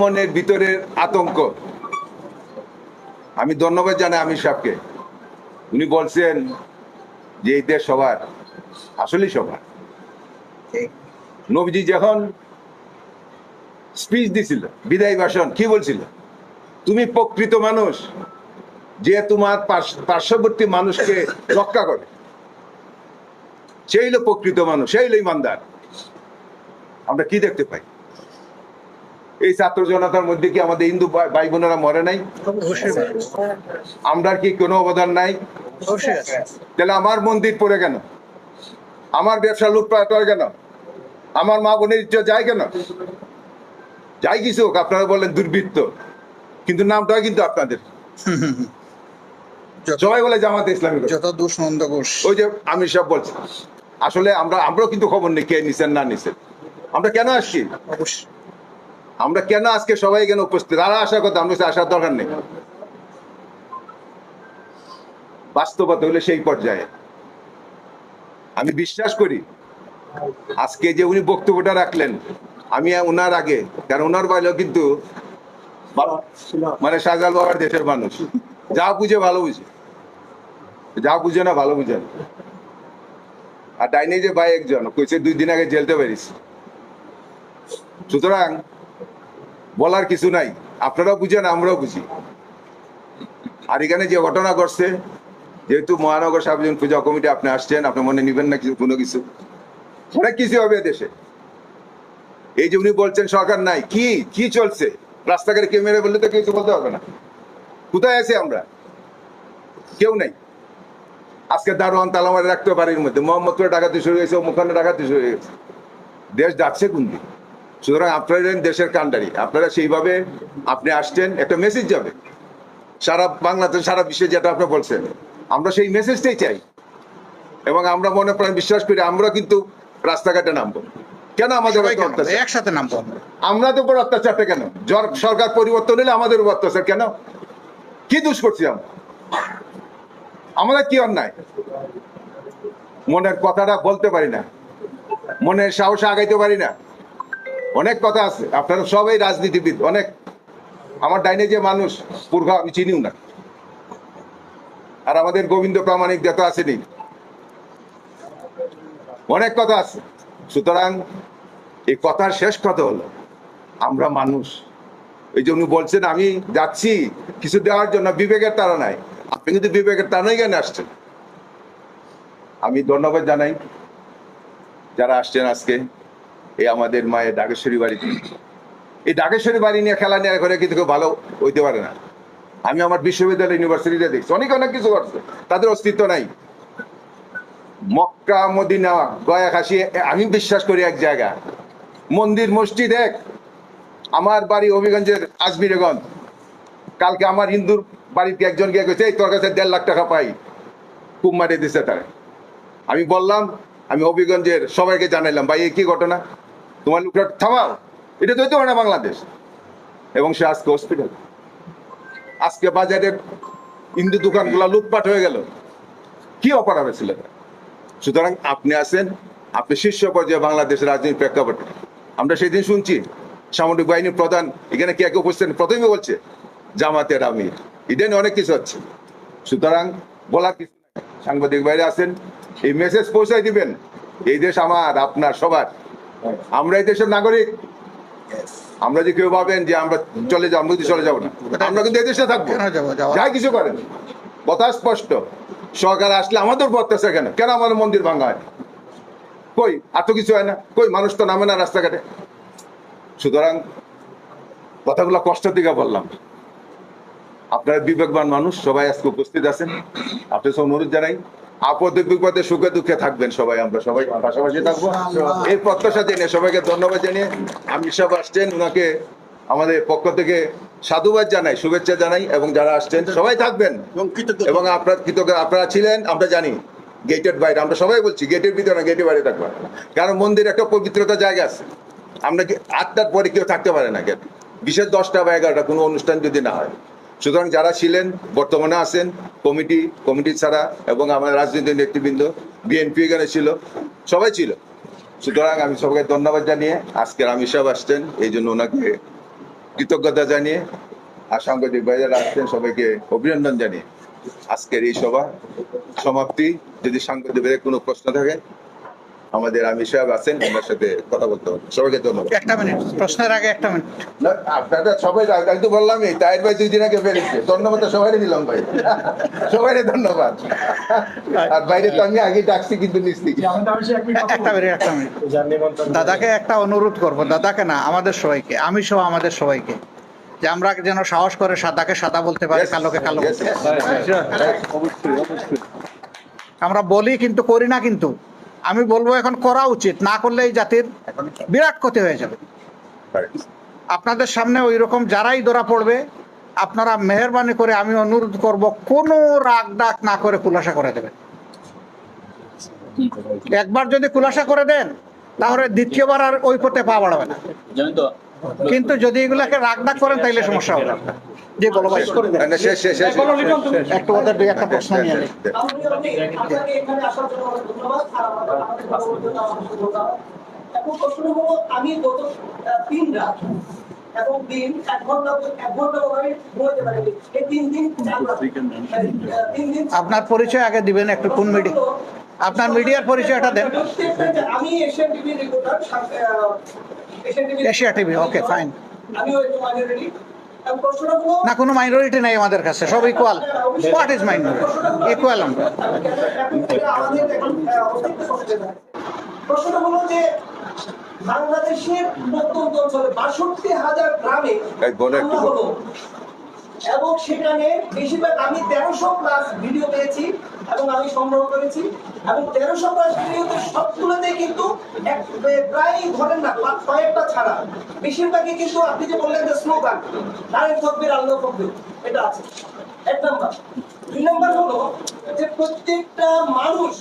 মনের ভিতরের আতঙ্ক। আমি ধন্যবাদ জানাই আমির সাহেবকে। উনি বলছেন যে এই দেশ সবার, আসলেই সবার। নবীজি যখন স্পিচ দিছিল, বিদায় ভাষণ, কি বলছিল? তুমি প্রকৃত মানুষ, যে তোমার পার্শ্ববর্তী মানুষকে রক্ষা করে। সেই প্রকৃত মানুষ, সেই হলো ইমানদার। আমরা কি দেখতে পাই? এই ছাত্র জনতার মধ্যে কি আমাদের হিন্দু ভাই বোনেরা মরে নাই? আমরা কি কোনো অবদান নাই? তাহলে আমার মন্দির পড়ে কেন? আমার ব্যবসা লুটপাট হয় কেন? আমার মা বোনের ইজ্জত যায় কেন? যাই কিছু হোক আপনারা বলেন দুর্বৃত্ত। কিন্তু নামটাও কিন্তু আপনাদের। সবাই বলে জামাতে ইসলামী যত ঘোষ ওই যে আমি সব বলছি। আসলে আমরা আমরাও কিন্তু খবর নেই কে নিছেন না নিছেন। আমরা কেন আসছি? অবশ্যই। আমরা কেন আজকে সবাই এখানে উপস্থিত? আর আসার কথা, আমরা আসার দরকার নেই। বাস্তবতা হলে সেই পর্যায়ে। আমি বিশ্বাস করি, আজকে যে উনি বক্তব্যটা রাখলেন, আমি ওনার আগে, কারণ ওনার বাইরেও কিন্তু মানে শাহজাল বাবার দেশের মানুষ। যা বুঝে ভালো বুঝে। যা বুঝে না ভালো বুঝে না। আর ডাইনে যে ভাই একজন, কইছে দুই দিন আগে জেলতে পারিস সুতরাং বলার কিছু নাই। আপনারাও বুঝেন, আমরাও বুঝি। আর এখানে যে ঘটনা ঘটছে, যেহেতু মহানগর সার্বজনীন পূজা কমিটি আপনি আসছেন, আপনি মনে নিবেন না কিছু, কোনো কিছু। অনেক কিছু হবে দেশে। এই যে উনি বলছেন, সরকার নাই। কি কি চলছে? রাস্তাঘাটে কেউ মেরে বললে তো কিছু বলতে হবে না। কোথায় আছি আমরা? কেউ নাই। আজকে দারোয়ান তালামারে রাখতে বাড়ির মধ্যে। মোহাম্মদপুরে ডাকাতি শুরু হয়েছে মুখানে ডাকাতি শুরু হয়েছে। দেশ যাচ্ছে কোন দিকে? সুতরাং আপনারা দেশের কান্ডারি আপনারা সেইভাবে আপনি আসছেন একটা মেসেজ যাবে। সারা বাংলাদেশ সারা বিশ্বে যেটা আপনি বলছেন আমরা সেই মেসেজটাই চাই। এবং আমরা মনে প্রাণ বিশ্বাস করি আমরা কিন্তু রাস্তাঘাটে নামবো। কেন আমাদের একসাথে নামবো আমরা। আমাদের উপর অত্যাচারটা কেন? সরকার পরিবর্তন হলে আমাদের উপর অত্যাচার কেন? কি দোষ করছি আমরা? আমাদের কি অন্যায়? মনের কথাটা বলতে পারি না। মনের সাহস আগাইতে পারি না। অনেক কথা আছে। আপনারা সবাই রাজনীতিবিদ, অনেক। আমার ডাইনে যে মানুষ, পূর্ব আমি চিনিও না। আর আমাদের গোবিন্দ প্রামাণিক যত আসেনি অনেক কথা আছে। সুতরাং এই কথার শেষ কথা হলো, আমরা মানুষ। এই জন্য বলছেন, আমি যাচ্ছি কিছু দেওয়ার জন্য, বিবেকের তারা নাই আপনি কিন্তু বিবেকের তারাই কেন আসছেন, আমি ধন্যবাদ জানাই। যারা আসছেন আজকে এই আমাদের মায়ের ডাকেশ্বরী বাড়িতে এই ডাকেশ্বরী বাড়ি নিয়ে খেলা নিয়ে করে কিন্তু কেউ ভালো হইতে পারে না। আমি আমার বিশ্ববিদ্যালয় ইউনিভার্সিটিতে দেখছি। অনেক অনেক কিছু করছে। তাদের অস্তিত্ব নাই। মক্কা, মদিনা, গয়া খাসি আমি বিশ্বাস করি এক জায়গা। মন্দির, মসজিদ এক। আমার বাড়ি হবিগঞ্জের আজমিরেগঞ্জ। কালকে আমার হিন্দুর বাড়িতে একজন গিয়ে গেছে এই তোর কাছে দেড় লাখ টাকা পাই। খুব মারিয়ে দিছে তারা। আমি বললাম, আমি হবিগঞ্জের সবাইকে জানাইলাম, ভাই এই কি ঘটনা? তোমার লোকটা থামাও। এটা তো পারে না বাংলাদেশ। এবং সে আজকে হসপিটাল আজকে বাজারের হিন্দু দোকানগুলো লুটপাট হয়ে গেল। কি অপরাধ ছিল সুতরাং আপনি আছেন, আপনি শীর্ষ পর্যায়ে বাংলাদেশের রাজনীতির প্রেক্ষাপটে। আমরা সেদিন শুনছি, সামরিক বাহিনীর প্রধান, এখানে কে কে উপস্থিত প্রথমে বলছে, জামাতের এটা নিয়ে অনেক কিছু হচ্ছে। সুতরাং বলার কিছু সাংবাদিক বাইরে আছেন, এই মেসেজ পৌঁছাই দিবেন। এই দেশ আমার, আপনার, সবার। আমরা এই দেশের নাগরিক। আমরা যে কেউ ভাবেন যে আমরা চলে যাব আমরা চলে যাব না। আমরা কিন্তু এই দেশে থাকব। যাই কিছু করেন। কথা স্পষ্ট। সরকার আসলে আমাদের উপর অত্যাচার কেন? কেন আমাদের মন্দির ভাঙা হয়? কই? আর তো কিছু হয় না? কই? মানুষ তো নামে না রাস্তাঘাটে। সুতরাং কথাগুলো কষ্ট দিকে বললাম। আপনারা বিবেকবান মানুষ সবাই আজকে উপস্থিত আছেন। আপনার সব অনুরোধ জানাই। আপদে বিপদে সুখে দুঃখে থাকবেন সবাই আমরা সবাই পাশাপাশি থাকব। এই প্রত্যাশা জেনে সবাইকে ধন্যবাদ জানিয়ে আমি সব আসছেন ওনাকে আমাদের পক্ষ থেকে সাধুবাদ জানাই শুভেচ্ছা জানাই এবং যারা আসছেন সবাই থাকবেন। এবং আপনার কৃতজ্ঞ আপনারা ছিলেন আমরা জানি গেটের বাইরে আমরা সবাই বলছি গেটের ভিতরে না গেটের বাইরে থাকব। কারণ মন্দির একটা পবিত্রতা জায়গা আছে। আমরা কি আটটার পরে কেউ থাকতে পারে না গেট বিশেষ দশটা বা এগারোটা কোনো অনুষ্ঠান যদি না হয়। সুতরাং যারা ছিলেন, বর্তমানে আছেন, কমিটি কমিটি ছাড়া এবং আমাদের রাজনৈতিক নেতৃবৃন্দ, বিএনপি এখানে ছিল, সবাই ছিল। সুতরাং আমি সবাইকে ধন্যবাদ জানিয়ে আজকের আমি সব আসছেন, এই জন্য ওনাকে কৃতজ্ঞতা জানিয়ে আর সাংবাদিক ভাইরা আসছেন, সবাইকে অভিনন্দন জানিয়ে আজকের এই সভা সমাপ্তি। যদি সাংবাদিক ভাইয়ের কোনো প্রশ্ন থাকে আমাদের আমির সাহেব আছেন ওনার সাথে কথা বলতে হবে সবাইকে ধন্যবাদ একটা মিনিট প্রশ্নের আগে একটা মিনিট না, আপনারা সবাই আমি তো বললামই তাইর ভাই দুই দিন আগে ফেলেছে ধন্যবাদ তো সবাই দিলাম ভাই সবাই ধন্যবাদ আর বাইরে তো আমি আগে ডাকছি কিন্তু নিচ্ছি একটা মিনিট একটা মিনিট দাদাকে একটা অনুরোধ করব দাদাকে না আমাদের সবাইকে আমি সহ আমাদের সবাইকে যে আমরা যেন সাহস করে সাদাকে সাদা বলতে পারি কালোকে কালো বলতে পারি। আমরা বলি কিন্তু করি না কিন্তু আমি বলব এখন করা উচিত, না করলে এই জাতির বিরাট ক্ষতি হয়ে যাবে। আপনাদের সামনে ওই রকম যারাই ধরা পড়বে, আপনারা মেহরবানি করে আমি অনুরোধ করব, কোনো রাগ ডাক না করে খুলাসা করে দেবেন। একবার যদি খুলাসা করে দেন, তাহলে দ্বিতীয়বার আর ওই পথে পা বাড়াবে না। কিন্তু যদি এগুলাকে রাগ ডাক করেন তাইলে সমস্যা হবে যে বলো ভাই। না, না, একটু ওদের দুই একটা প্রশ্ন নিয়ে আমি গত তিন রাত এবং দিন এক ঘণ্টা এক ঘণ্টা পারিনি এই তিন দিন তিন দিন আপনার পরিচয় আগে দিবেন একটু কোন মিডিয়া আপনার মিডিয়ার পরিচয়টা দেন। আমি Asian TV reporter Asia TV okay fine আমি ওই মাইনরিটি প্রশ্নটা হলো না কোনো মাইনরিটি নাই আমাদের কাছে সব equal what is minority equal আমরা। প্রশ্নটা হলো যে বাংলাদেশের প্রত্যন্ত অঞ্চলে বাষট্টি হাজার গ্রামে বলে একটু। এবং সেখানে বেশিরভাগ আমি তেরোশো প্লাস ভিডিও পেয়েছি এবং আমি সংগ্রহ করেছি। এবং তেরোশো প্লাস ভিডিওতে সবগুলোতে কিন্তু প্রায় ধরেন না কয়েকটা ছাড়া। বেশিরভাগই কিন্তু আপনি যে বললেন যে স্লোগান নারায়ণ তকবির আল্লাহ তকবির এটা আছে। এক নাম্বার। দুই নাম্বার হলো যে প্রত্যেকটা মানুষ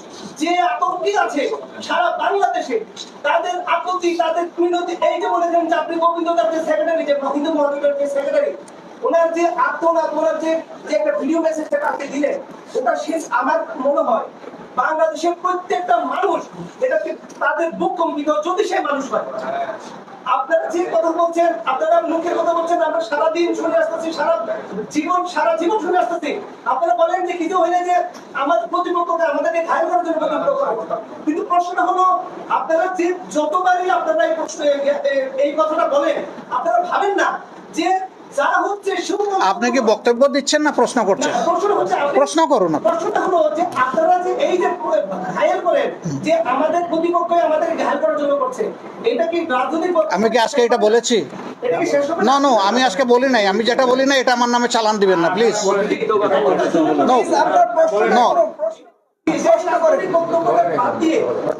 যে আতঙ্কে আছে সারা বাংলাদেশে, তাদের আপত্তি, তাদের মিনতি, এই যে বলেছেন যে আপনি গোবিন্দ যে সেক্রেটারি যে হিন্দু মহানগরের যে সেক্রেটারি ওনার যে আত্মনাথ ওনার যে একটা ভিডিও মেসেজটা কাছে দিলেন ওটা শেষ আমার মনে হয় বাংলাদেশের প্রত্যেকটা মানুষ এটাকে তাদের বুক কম্পিত যদি সে মানুষ হয় আপনারা যে কথা বলছেন, আপনারা মুখের কথা বলছেন, আমরা সারাদিন শুনে আসতেছি, সারা জীবন সারা জীবন শুনে আসতেছি আপনারা বলেন যে, কিছু হইলে যে আমাদের প্রতিপক্ষকে, আমাদেরকে ঘায়ল করার জন্য করে। কিন্তু প্রশ্নটা হলো, আপনারা যে যতবারই আপনারা এই প্রশ্ন এই কথাটা বলেন, আপনারা ভাবেন না যে আপনি কি বক্তব্য দিচ্ছেন না প্রশ্ন করছেন? প্রশ্ন করুন আপনি। প্রশ্নটা হলো যে আপনারা যে এই যে ঘায়াল করেন যে আমাদের প্রতিপক্ষ আমাদের ঘায়াল করার জন্য করছে এটা কি রাজনৈতিক আমি কি আজকে এটা বলেছি? না? নো আমি আজকে বলি নাই। আমি যেটা বলি না এটা আমার নামে চালান দিবেন না প্লিজ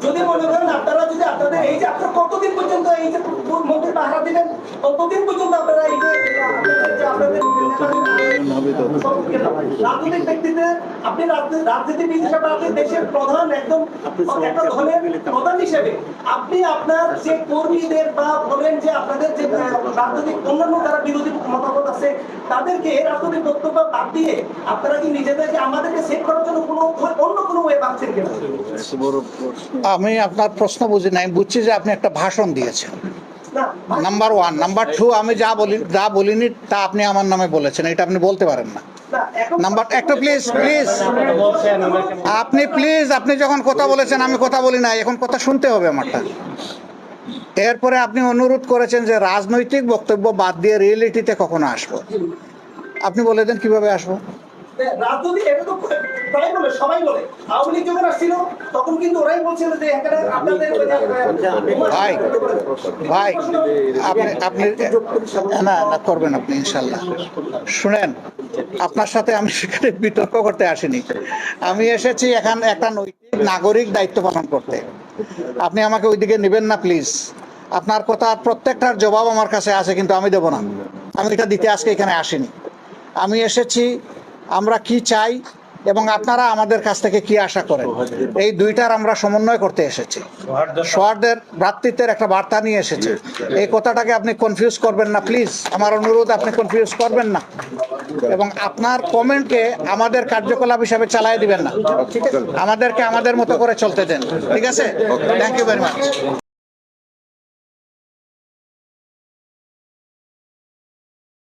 যদি মনে করেন আপনারা আপনাদের এই যে আপনারা কতদিন পর্যন্ত এই যে মন্ত্রী পাহারা দিবেন কতদিন পর্যন্ত আপনারা এই যে আপনাদের রাজনৈতিক আপনি রাজনীতিবিদ হিসাবে আপনি দেশের প্রধান একদম একটা দলের প্রধান হিসেবে। আপনি আপনার যে কর্মীদের বা বলেন যে আপনাদের যে রাজনৈতিক অন্যান্য যারা বিরোধী মতামত আছে তাদেরকে রাজনৈতিক বক্তব্য বাদ দিয়ে আপনারা কি নিজেদেরকে আমাদেরকে সেভ করার জন্য কোনো অন্য কোনো ওয়ে ভাবছেন কিনা? আমি আপনার প্রশ্ন বুঝি নাই বুঝছি যে আপনি একটা ভাষণ দিয়েছেন। না নাম্বার ওয়ান নাম্বার টু আমি যা বলি, যা বলিনি, তা আপনি আমার নামে বলেছেন, এটা আপনি বলতে পারেন না। নাম্বার প্লিজ প্লিজ আপনি প্লিজ আপনি যখন কথা বলেছেন, আমি কথা বলি না এখন কথা শুনতে হবে আমারটা। এরপরে আপনি অনুরোধ করেছেন যে রাজনৈতিক বক্তব্য বাদ দিয়ে রিয়েলিটিতে কখনো আসব। আপনি বলে দেন কীভাবে আসব? রাজনীতি এটা তো বলে সবাই বলে। আওয়ামী লীগ যখন আসছিল তখন কিন্তু ওরাই বলছিল যে এখানে আপনাদের ভাই ভাই আপনি আপনি না না করবেন আপনি ইনশাল্লাহ শুনেন আপনার সাথে আমি সেখানে বিতর্ক করতে আসিনি। আমি এসেছি এখান একটা নৈতিক নাগরিক দায়িত্ব পালন করতে। আপনি আমাকে ওইদিকে নেবেন না প্লিজ। আপনার কথা প্রত্যেকটার জবাব আমার কাছে আছে কিন্তু আমি দেব না। আমি এটা দিতে আজকে এখানে আসিনি। আমি এসেছি আমরা কি চাই এবং আপনারা আমাদের কাছ থেকে কি আশা করেন? এই দুইটার আমরা সমন্বয় করতে এসেছি। সোহার্দের ভ্রাতৃত্বের একটা বার্তা নিয়ে এসেছে। এই কথাটাকে আপনি কনফিউজ করবেন না প্লিজ আমার অনুরোধ, আপনি কনফিউজ করবেন না। এবং আপনার কমেন্টকে আমাদের কার্যকলাপ হিসাবে চালাই দিবেন না। আমাদেরকে আমাদের মতো করে চলতে দেন। ঠিক আছে? Thank you very much